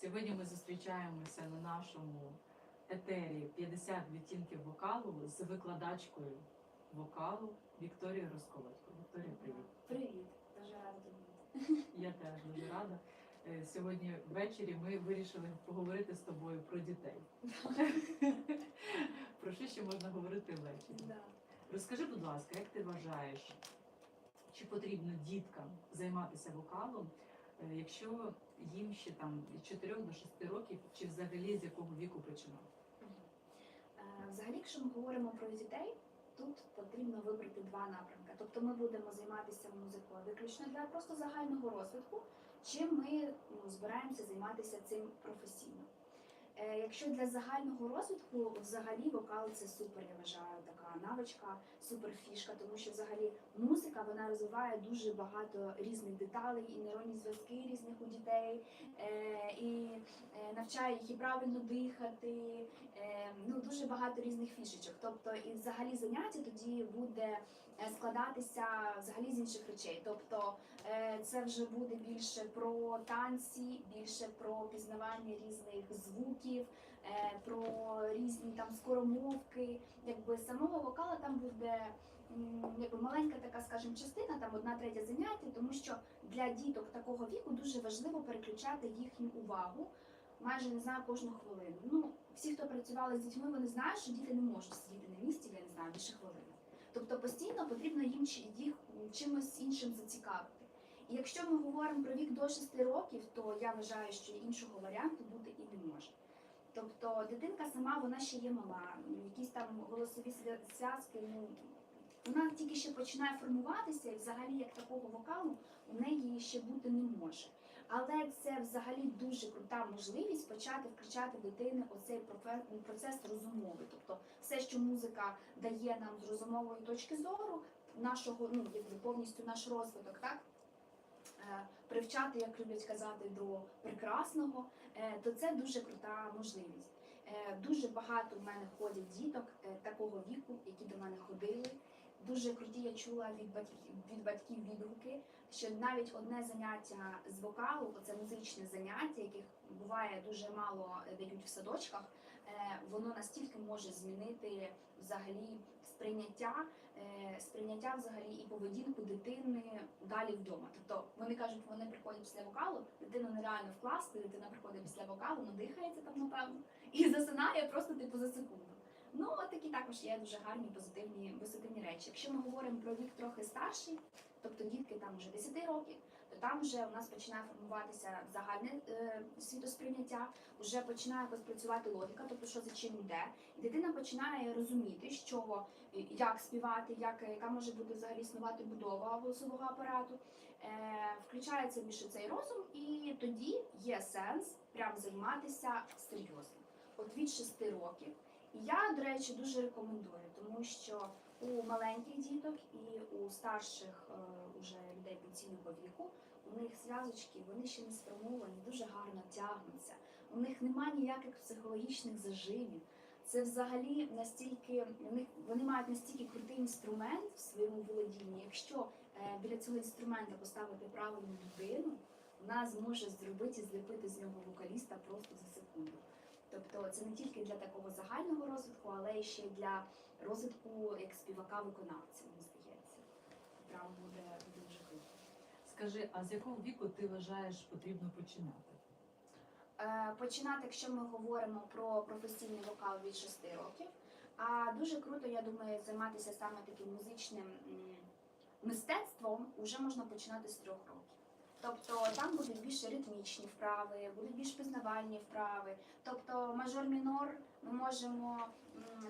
Сьогодні ми зустрічаємося на нашому етері 50 відтінків вокалу з викладачкою вокалу Вікторією Розколодько. Вікторія, привіт. Привіт, дуже рада бути. Я теж дуже рада. Е, Сьогодні ввечері ми вирішили поговорити з тобою про дітей. Про що ще можна говорити ввечері? Да. Розкажи, будь ласка, як ти вважаєш, чи потрібно діткам займатися вокалом, е, якщо їм ще там від 4 до 6 років, чи взагалі з якого віку починати? Е, Взагалі, якщо ми говоримо про дітей, тут потрібно вибрати два напрямки. Тобто ми будемо займатися музикою виключно для просто загального розвитку, чи ми ну, збираємося займатися цим професійно. Е, Якщо для загального розвитку, взагалі вокал це супер, я вважаю, навичка, супер фішка, тому що взагалі музика вона розвиває дуже багато різних деталей і нейронні зв'язки різних у дітей, е, і е, навчає їх і правильно дихати. е, Ну дуже багато різних фішечок. Тобто, і взагалі заняття тоді буде складатися взагалі з інших речей. Тобто це вже буде більше про танці, більше про пізнавання різних звуків, про різні там скоромовки. Якби самого вокала там буде якби маленька така, скажімо, частина, там одна третя заняття, тому що для діток такого віку дуже важливо переключати їхню увагу. Майже не знаю кожну хвилину. Ну, всі, хто працювали з дітьми, вони знають, що діти не можуть сидіти на місці, я не знаю, більше хвилини. Тобто постійно потрібно їм їх чимось іншим зацікавити. І якщо ми говоримо про вік до 6 років, то я вважаю, що іншого варіанту бути. Тобто дитинка сама вона ще є мала, якісь там голосові зв'язки, ну вона тільки ще починає формуватися, і взагалі як такого вокалу у неї ще бути не може. Але це взагалі дуже крута можливість почати включати дитини оцей процес розумовий. Тобто все, що музика дає нам з розумової точки зору, нашого ну повністю наш розвиток, так е, привчати, як люблять казати, до прекрасного, е, то це дуже крута можливість. Е, Дуже багато в мене ходять діток е, такого віку, які до мене ходили. Дуже круті я чула від батьків від батьків відгуки, що навіть одне заняття з вокалу, оце музичне заняття, яких буває дуже мало дають в садочках, воно настільки може змінити взагалі сприйняття, е, сприйняття взагалі і поведінку дитини далі вдома. Тобто вони кажуть, вони приходять після вокалу, дитину нереально вкласти, дитина приходить після вокалу, надихається там, напевно, і засинає просто типу за секунду. Ну, от такі також є дуже гарні позитивні позитивні речі. Якщо ми говоримо про вік трохи старший, тобто дітки там вже 10 років, там вже у нас починає формуватися загальне е, світосприйняття, вже починає якось працювати логіка, тобто що за чим йде, і дитина починає розуміти, що як співати, як яка може бути взагалі існувати будова голосового апарату. Е, включається більше цей розум, і тоді є сенс прям займатися серйозно. От від 6 років. І я, до речі, дуже рекомендую, тому що у маленьких діток і у старших е, уже людей пенсійного віку у них зв'язочки, вони ще не сформовані, дуже гарно тягнуться. У них немає ніяких психологічних зажимів. Це взагалі настільки вони мають настільки крутий інструмент в своєму володінні. Якщо е, біля цього інструмента поставити правильну людину, вона зможе зробити і зліпити з нього вокаліста просто за секунду. Тобто це не тільки для такого загального розвитку, але й ще для розвитку як співака-виконавця, мені здається. Прям буде дуже круто. Скажи, а з якого віку ти вважаєш потрібно починати? Е, Починати, якщо ми говоримо про професійний вокал від 6 років. А дуже круто, я думаю, займатися саме таким музичним мистецтвом вже можна починати з трьох років. Тобто там будуть більш ритмічні вправи, будуть більш пізнавальні вправи. Тобто мажор-мінор ми можемо,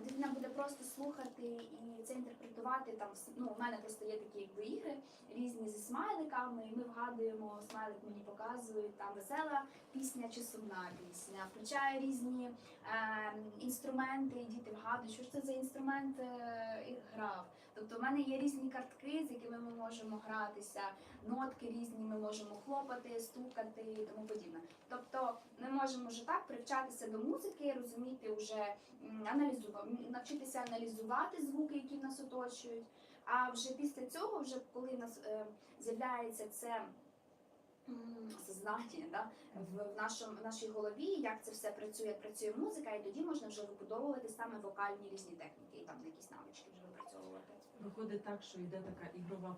дитина буде просто слухати і це інтерпретувати. Там ну, у мене просто є такі якби ігри різні зі смайликами, і ми вгадуємо, смайлик мені показує там весела пісня чи сумна пісня, включає різні е, інструменти, і діти вгадують, що ж це за інструмент е, грав. Тобто в мене є різні картки, з якими ми можемо гратися, нотки різні, ми можемо хлопати, стукати і тому подібне. Тобто ми можемо вже так привчатися до музики, розуміти вже аналізувати, навчитися аналізувати звуки, які нас оточують. А вже після цього, вже коли в нас е, з'являється це сознання, да? в, нашому, в нашій голові, як це все працює, як працює музика, і тоді можна вже вибудовувати саме вокальні різні техніки і там якісь навички вже випрацьовувати. Виходить так, що йде така ігрова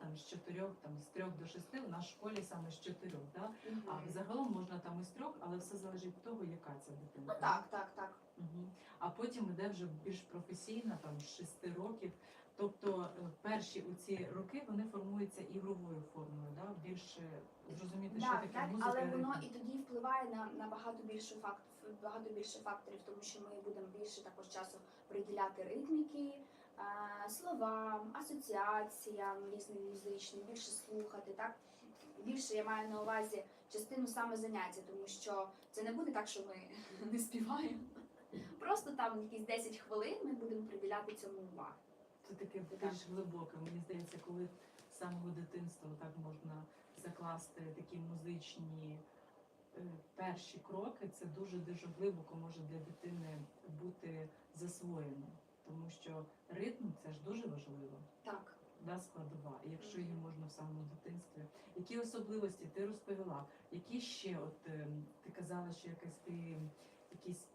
там з чотирьох, там з трьох до шести, у нас в школі саме з чотирьох, да? а загалом можна там із трьох, але все залежить від того, яка це дитина. Ну так, так, так. Мгм. А потім іде вже більш професійна, там з 6 років. Тобто е, перші у ці роки вони формуються ігровою формою, да? більше зрозуміти, що Так, таке так, музика. але воно ритм. і тоді впливає на, на багато більше факт, багато більше факторів, тому що ми будемо більше також часу приділяти ритміки, е, словам, асоціаціям різним музичним, більше слухати, так більше я маю на увазі частину саме заняття, тому що це не буде так, що ми не співаємо. Просто там якісь 10 хвилин ми будемо приділяти цьому увагу. Це таке більш глибоке. Мені здається, коли з самого дитинства так можна закласти такі музичні е, перші кроки, це дуже дуже глибоко може для дитини бути засвоєно. Тому що ритм це ж дуже важливо. Так. да, складова. І якщо її можна в самому дитинстві, які особливості ти розповіла? Які ще, от ем, ти казала, що якась ти якісь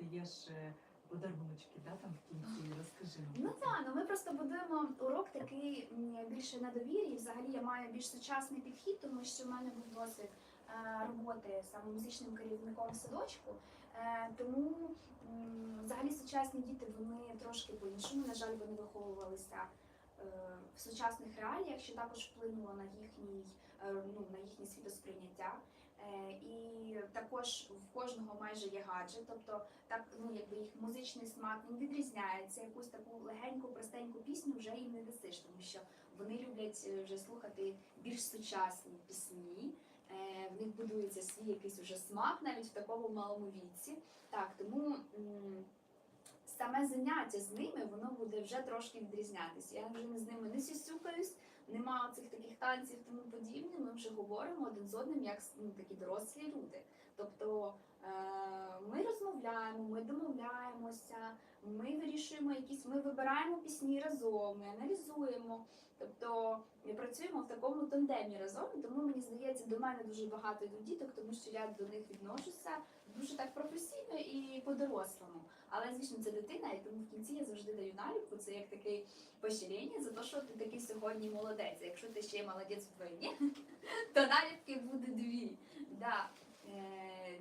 даєш е, подаруночки, да, там в кінці, розкажи. Ну так, ну ми просто будуємо урок такий більше на довірі. І взагалі я маю більш сучасний підхід, тому що в мене був досвід е, роботи саме музичним керівником садочку. Е, Тому взагалі сучасні діти вони трошки по-іншому. На жаль, вони виховувалися е, в сучасних реаліях, що також вплинуло на їхній е, ну, на їхнє світосприйняття. І також в кожного майже є гаджет, тобто так ну якби їх музичний смак він відрізняється. Якусь таку легеньку, простеньку пісню вже їм не дасиш, тому що вони люблять вже слухати більш сучасні пісні. Е, В них будується свій якийсь уже смак навіть в такому малому віці. Так, тому саме заняття з ними воно буде вже трошки відрізнятися. Я вже не з ними не сісюкаюсь, нема цих таких танців тому подібне. Ми вже говоримо один з одним як ну, такі дорослі люди. Тобто ми розмовляємо, ми домовляємося, ми вирішуємо якісь, ми вибираємо пісні разом, ми аналізуємо. Тобто ми працюємо в такому тандемі разом, тому мені здається, до мене дуже багато йдуть діток, тому що я до них відношуся дуже так професійно і по-дорослому. Але звісно, це дитина, і тому в кінці я завжди даю наліпку. Це як таке пощирення за те, що ти такий сьогодні молодець. Якщо ти ще молодець вдвойні, то наліпки буде дві. Да.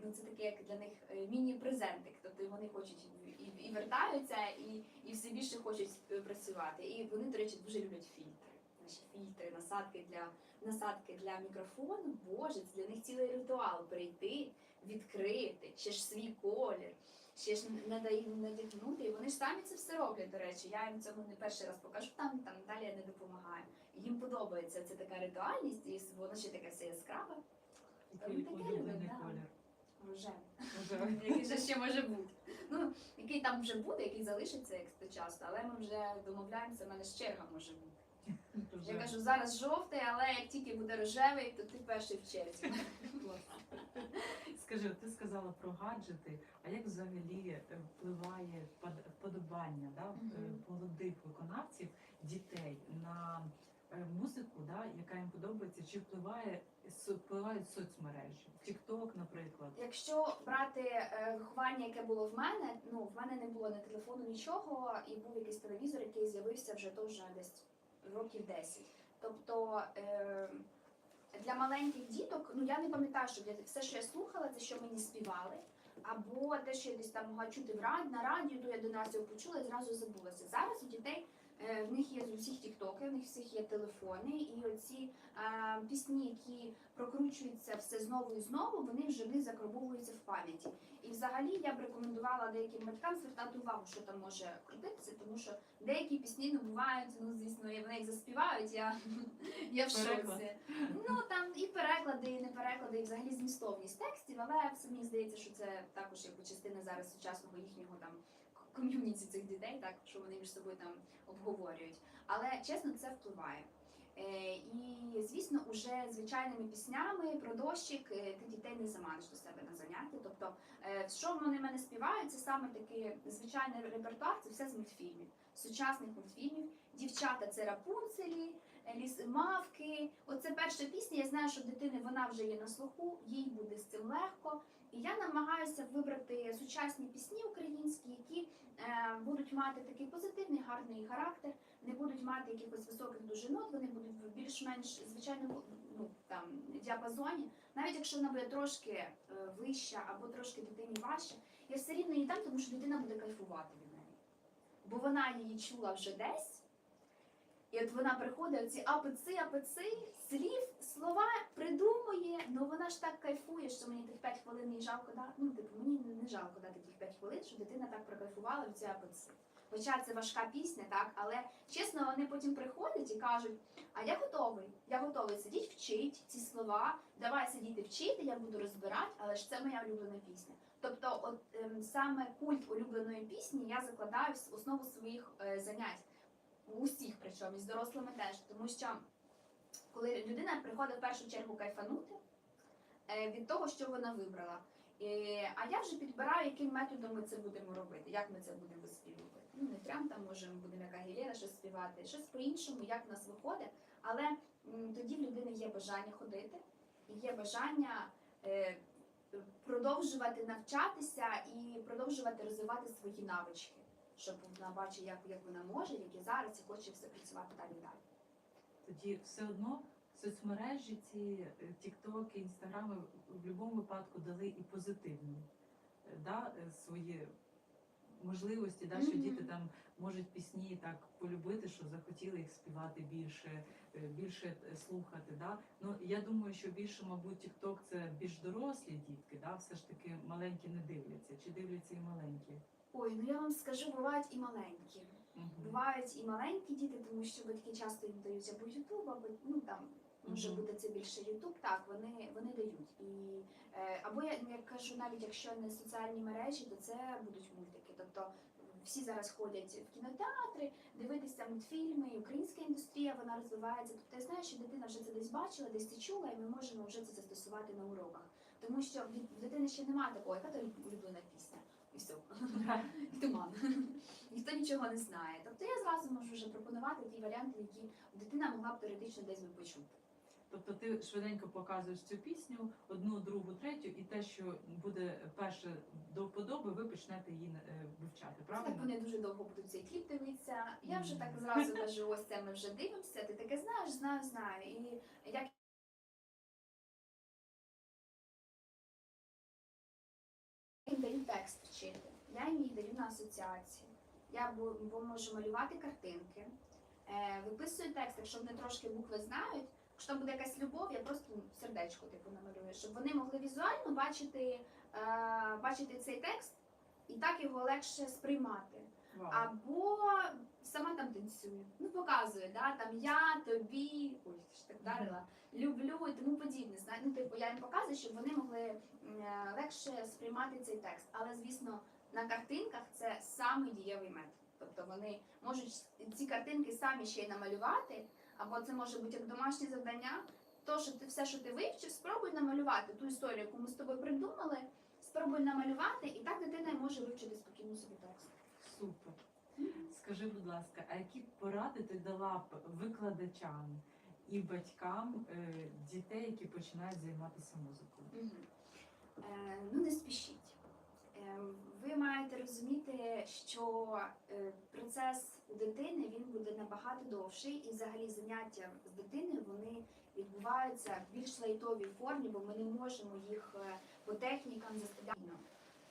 Ну, це таке як для них е, міні-презентик. Тобто вони хочуть і, і, і вертаються, і, і все більше хочуть е, працювати. І вони, до речі, дуже люблять фільтри. Наші фільтри, насадки для насадки для мікрофону. Боже, це для них цілий ритуал прийти, відкрити, ще ж свій колір. Ще ж надаю надягнути, і вони ж самі це все роблять. До речі, я їм цьому не перший раз покажу. Там там Наталія не допомагає. Їм подобається це така ритуальність, і воно ще таке все яскраве. Таке любить, да. Може, Який же ще може бути? Ну, який там вже буде, який залишиться, як то часто, але ми вже домовляємося, в мене ж черга може бути. Я кажу, зараз жовтий, але як тільки буде рожевий, то ти перший в черзі. Скажи, ти сказала про гаджети, а як взагалі е, впливає вподобання да, е, молодих виконавців, дітей на музику, да, яка їм подобається, чи впливає впливають соцмережі? TikTok, наприклад. Якщо брати е, виховання, яке було в мене, ну в мене не було ні телефону, нічого, і був якийсь телевізор, який з'явився вже теж десь років 10. Тобто е, для маленьких діток, ну я не пам'ятаю, що я, все, що я слухала, це що мені співали. Або те, що я десь там могла чути в рад, на радіо, то я один раз його почула і зразу забулася. Зараз у дітей е, в них є з усіх тіктоки, в них всіх є телефони, і оці е, пісні, які прокручуються все знову і знову, вони вже них закарбовуються в пам'яті. І взагалі я б рекомендувала деяким батькам звертати увагу, що там може крутитися, тому що деякі пісні ну бувають, ну звісно, вони їх заспівають. Я, я в шоці. Ну там і переклади, і не переклади, і взагалі змістовність текстів, але все мені здається, що це також якби частина зараз сучасного їхнього там ком'юніті цих дітей, так що вони між собою там обговорюють. Але чесно, це впливає. Е, і звісно, уже звичайними піснями про дощик е, ти дітей не заманиш до себе на заняття. Тобто, е, що вони мене співають, це саме такий звичайний репертуар, це все з мультфільмів, сучасних мультфільмів. Дівчата це рапунцелі, ліс мавки. Оце перша пісня. Я знаю, що дитини вона вже є на слуху, їй буде з цим легко. І я намагаюся вибрати сучасні пісні українські, які е, будуть мати такий позитивний, гарний характер, не будуть мати якихось високих дуже нот, вони будуть в більш-менш звичайному ну, там, діапазоні. Навіть якщо вона буде трошки е, вища або трошки дитині важча, я все рівно її дам, тому що дитина буде кайфувати від неї. Бо вона її чула вже десь. І от вона приходить, ці апеци, апеци, слів, слова придумує, ну вона ж так кайфує, що мені тих 5 хвилин їй жалко дати. Ну, типу, мені не- не жалко дати тих 5 хвилин, щоб дитина так прокайфувала від ці апеци. Хоча це важка пісня, так, але чесно, вони потім приходять і кажуть: а я готовий, я готовий сидіть, вчить ці слова, давай сидіти вчити, я буду розбирати, але ж це моя улюблена пісня. Тобто, от ем, саме культ улюбленої пісні я закладаю в основу своїх е, занять. У усіх, причому і з дорослими теж, тому що коли людина приходить в першу чергу кайфанути е, від того, що вона вибрала. А я вже підбираю, яким методом ми це будемо робити, як ми це будемо виспівувати. Ну не прям там можемо будемо як Агілєра щось співати, щось по-іншому, як в нас виходить. Але тоді в людини є бажання ходити, і є бажання е, продовжувати навчатися і продовжувати розвивати свої навички, щоб вона бачить, як, як вона може, як і зараз, і хоче все працювати далі далі. Тоді все одно соцмережі, ці е, тіктоки, інстаграми в будь-якому випадку дали і позитивні е, да, е, свої можливості, да, що Мгм. діти там можуть пісні так полюбити, що захотіли їх співати більше, більше слухати. Да. Ну я думаю, що більше, мабуть, тікток це більш дорослі дітки, да, все ж таки маленькі не дивляться, чи дивляться і маленькі. Ой, ну я вам скажу, бувають і маленькі. Бувають і маленькі діти, тому що батьки часто їм дають або Ютуб, або ну там може бути це більше Ютуб. Так, вони, вони дають. І е, або я, я кажу, навіть якщо не соціальні мережі, то це будуть мультики. Тобто всі зараз ходять в кінотеатри, дивитися мультфільми, і українська індустрія вона розвивається. Тобто я знаю, що дитина вже це десь бачила, десь це чула, і ми можемо вже це застосувати на уроках. Тому що в дитини ще немає такого, яка то улюблена пісня. І все. І туман. Ніхто нічого не знає. Тобто я зразу можу вже пропонувати ті варіанти, які дитина могла б теоретично десь би почути. Тобто ти швиденько показуєш цю пісню, одну, другу, третю, і те, що буде перше до вподоби, ви почнете її е, вивчати. Так вони дуже довго будуть цей кліп дивитися. Я вже так зразу кажу, ось це ми вже дивимося. Ти таке знаєш, знаю, знаю. І як їм даю текст їм їх даю на асоціації. Я бо, можу малювати картинки, е, виписую текст, якщо вони трошки букви знають. Якщо там буде якась любов, я просто сердечко типу намалюю, щоб вони могли візуально бачити, е, бачити цей текст і так його легше сприймати. Вау. Або сама там танцює. Ну, показує, да, там я тобі, ой, ж так вдарила, люблю і тому подібне. Ну, типу, я їм показую, щоб вони могли е, легше сприймати цей текст. Але, звісно, на картинках це самий дієвий метод. Тобто вони можуть ці картинки самі ще й намалювати, або це може бути як домашнє завдання. То, що ти все, що ти вивчив, спробуй намалювати ту історію, яку ми з тобою придумали, спробуй намалювати, і так дитина може вивчити спокійно собі текст. Супер. Скажи, будь ласка, а які поради ти дала б викладачам і батькам е, дітей, які починають займатися музикою? Мгм. Е, ну не спішіть. Е, ви маєте розуміти, що е, процес у дитини він буде набагато довший, і взагалі заняття з дитиною вони відбуваються в більш лайтовій формі, бо ми не можемо їх е, по технікам заставляти.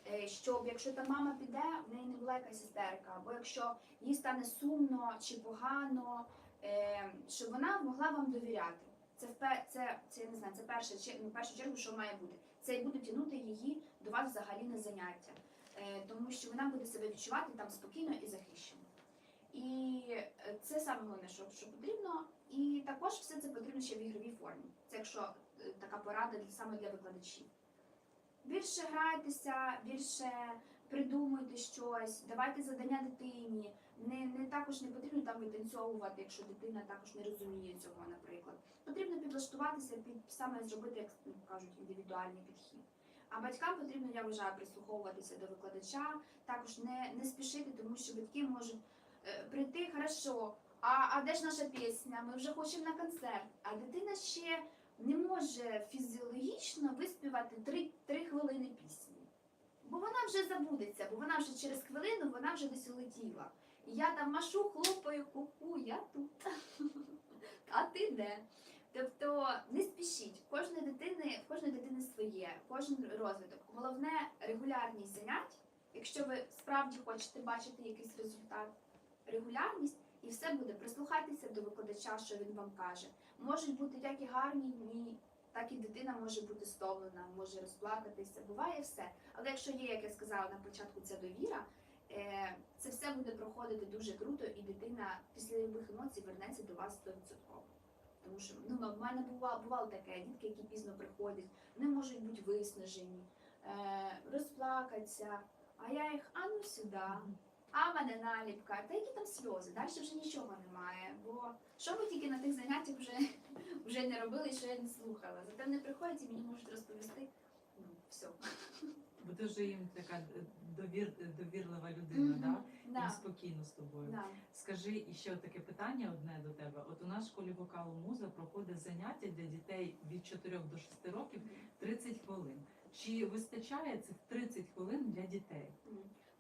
Е, Щоб якщо та мама піде, в неї не була якась істерика, або якщо їй стане сумно чи погано, е, щоб вона могла вам довіряти. Це це, це не знаю, це перше ну, в першу чергу, що має бути. Це і буде тягнути її до вас взагалі на заняття, е, тому що вона буде себе відчувати там спокійно і захищено. І е, це саме головне, що, що потрібно. І також все це потрібно ще в ігровій формі. Це якщо е, така порада саме для викладачів. Більше грайтеся, більше придумуйте щось, давайте завдання дитині. Не, не також не потрібно там витанцьовувати, якщо дитина також не розуміє цього, наприклад. Потрібно підлаштуватися під саме зробити, як ну, кажуть, індивідуальний підхід. А батькам потрібно, я вважаю, прислуховуватися до викладача, також не, не спішити, тому що батьки можуть е, прийти хорошо. а, а де ж наша пісня? Ми вже хочемо на концерт. А дитина ще не може фізіологічно виспівати три, три хвилини пісні. Бо вона вже забудеться, бо вона вже через хвилину вона вже десь улетіла. І я там машу, хлопаю, ку-ку, я тут. А ти де? Тобто не спішіть, кожної дитини, в кожної дитини своє, кожен розвиток. Головне регулярність занять. Якщо ви справді хочете бачити якийсь результат, регулярність, і все буде. Прислухайтеся до викладача, що він вам каже. Можуть бути як і гарні дні, так і дитина може бути стомлена, може розплакатися. Буває все. Але якщо є, як я сказала на початку, ця довіра, е, це все буде проходити дуже круто, і дитина після любих емоцій вернеться до вас 100%. Тому що ну, в мене бувало, бувало таке, дітки, які пізно приходять, вони можуть бути виснажені, е, розплакатися, а я їх, а ну сюди, а в мене наліпка, та які там сльози, далі вже нічого немає. Бо що ми тільки на тих заняттях вже, вже не робили, що я не слухала. Зате вони приходять і мені можуть розповісти. Ну, все. Бо ти вже їм така довір, довірлива людина, да? Їм Да, спокійно з тобою. да. Скажи і ще таке питання одне до тебе. От у нас в школі вокалу муза проходить заняття для дітей від 4 до 6 років 30 хвилин. Чи вистачає цих 30 хвилин для дітей?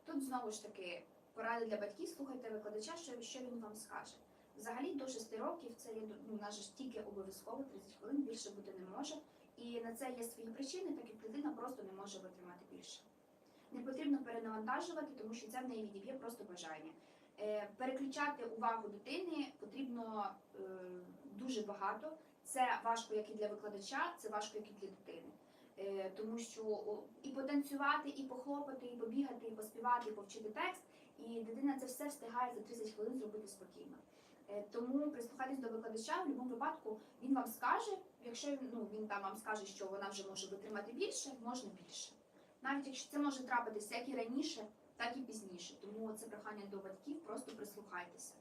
Тут знову ж таки поради для батьків, слухайте викладача, що, що він вам скаже. Взагалі до 6 років це є ну, ж тільки обов'язково 30 хвилин, більше бути не може. І на це є свої причини, так як дитина просто не може витримати більше. Не потрібно перенавантажувати, тому що це в неї відіб'є просто бажання. Е, переключати увагу дитини потрібно е, дуже багато. Це важко як і для викладача, це важко як і для дитини. Е, тому що і потанцювати, і похлопати, і побігати, і поспівати, і повчити текст, і дитина це все встигає за 30 хвилин зробити спокійно. Е, тому прислухайтесь до викладача, в будь-якому випадку він вам скаже, якщо ну, він там вам скаже, що вона вже може витримати більше, можна більше. Навіть якщо це може трапитися як і раніше, так і пізніше. Тому це прохання до батьків, просто прислухайтеся.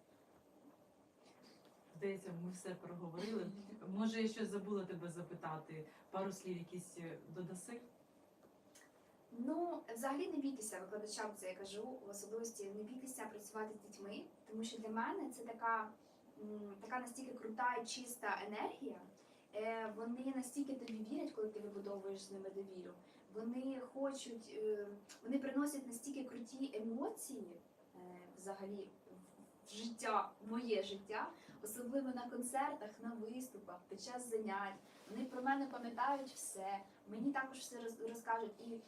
Здається, ми все проговорили. Може, я щось забула тебе запитати. Пару слів якісь е, додаси? Ну, взагалі не бійтеся викладачам, це я кажу, в особливості не бійтеся працювати з дітьми, тому що для мене це така, така настільки крута і чиста енергія. Е, Вони настільки тобі вірять, коли ти вибудовуєш з ними довіру. Вони хочуть, е, вони приносять настільки круті емоції взагалі в життя, в моє життя, особливо на концертах, на виступах, під час занять. Вони про мене пам'ятають все. Мені також все роз- розкажуть. І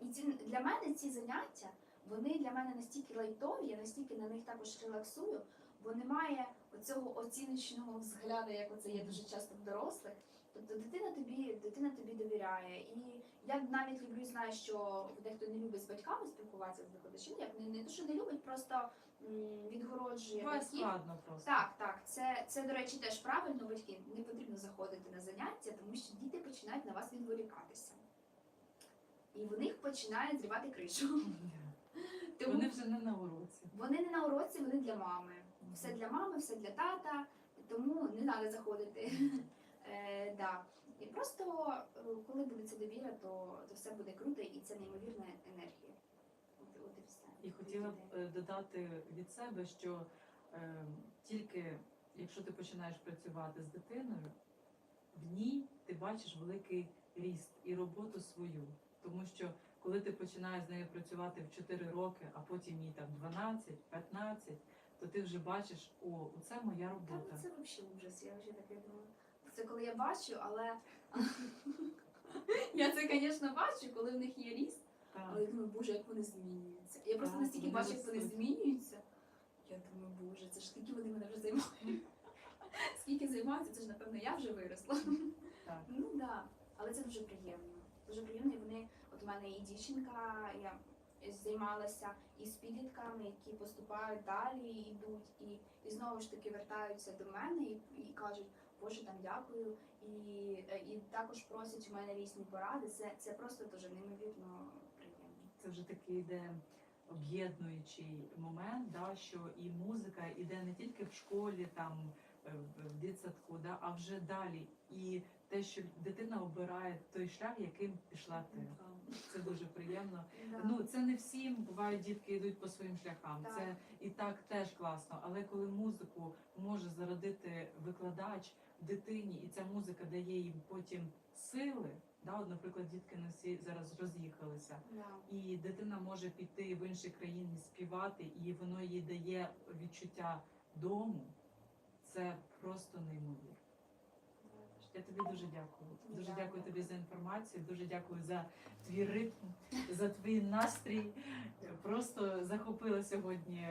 І ці для мене ці заняття вони для мене настільки лайтові, я настільки на них також релаксую, бо немає оцього оціночного взгляду, як оце є дуже часто в дорослих. Тобто дитина тобі, дитина тобі довіряє. І я навіть люблю, знаю, що дехто не любить з батьками спілкуватися з викладачем, як не, не то, що не любить, просто м, відгороджує Буває батьків. складно просто. Так, так, це, це до речі теж правильно, батьки. Не потрібно заходити на заняття, тому що діти починають на вас відволікатися. І в них починає зрівати кришу. Тому Вони вже не на уроці. вони не на уроці, вони для мами. Все для мами, все для тата, тому не треба заходити. Е, да. І просто е, коли буде ця довіра, то, то все буде круто і це неймовірна енергія. От, от і все. І хотіла б е, додати від себе, що е, тільки якщо ти починаєш працювати з дитиною, в ній ти бачиш великий ріст і роботу свою. Тому що коли ти починаєш з нею працювати в 4 роки, а потім їй там 12, 15, то ти вже бачиш, о, це моя робота. ну, це взагалі ужас, я вже таке думаю. Це коли я бачу, але я це, звісно, бачу, коли в них є ріст, але я думаю, боже, як вони змінюються. Я просто Так, настільки бачу, як вони змінюються. Я думаю, боже, це ж скільки вони мене вже займають. Скільки займаються, це ж напевно я вже виросла. Так. Ну так, да. але це дуже приємно. Дуже приємно, і вони, от у мене і дівчинка, я займалася і з підлітками, які поступають далі, йдуть, і, і знову ж таки вертаються до мене і, і кажуть, Боже, там дякую. І, е, і також просять у мене різні поради. Це, це просто дуже неймовірно приємно. Це вже такий йде об'єднуючий момент, да, що і музика іде не тільки в школі, там е, в в дитсадку, да, а вже далі. І те, що дитина обирає той шлях, яким пішла ти. Це дуже приємно. Ну це не всім бувають дітки йдуть по своїм шляхам. Це і так теж класно. Але коли музику може зародити викладач дитині, і ця музика дає їм потім сили. Да, от, наприклад, дітки на всі зараз роз'їхалися, Да. і дитина може піти в іншій країні співати, і воно їй дає відчуття дому. Це просто неймовірно. Я тобі дуже дякую. Дуже Дякую. дякую тобі за інформацію. Дуже дякую за твій ритм, за твій настрій. Просто захопила сьогодні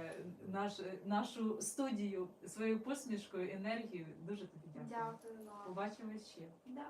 наш, нашу студію своєю посмішкою, енергією. Дуже тобі дякую. Дякую. Побачимось ще. Да.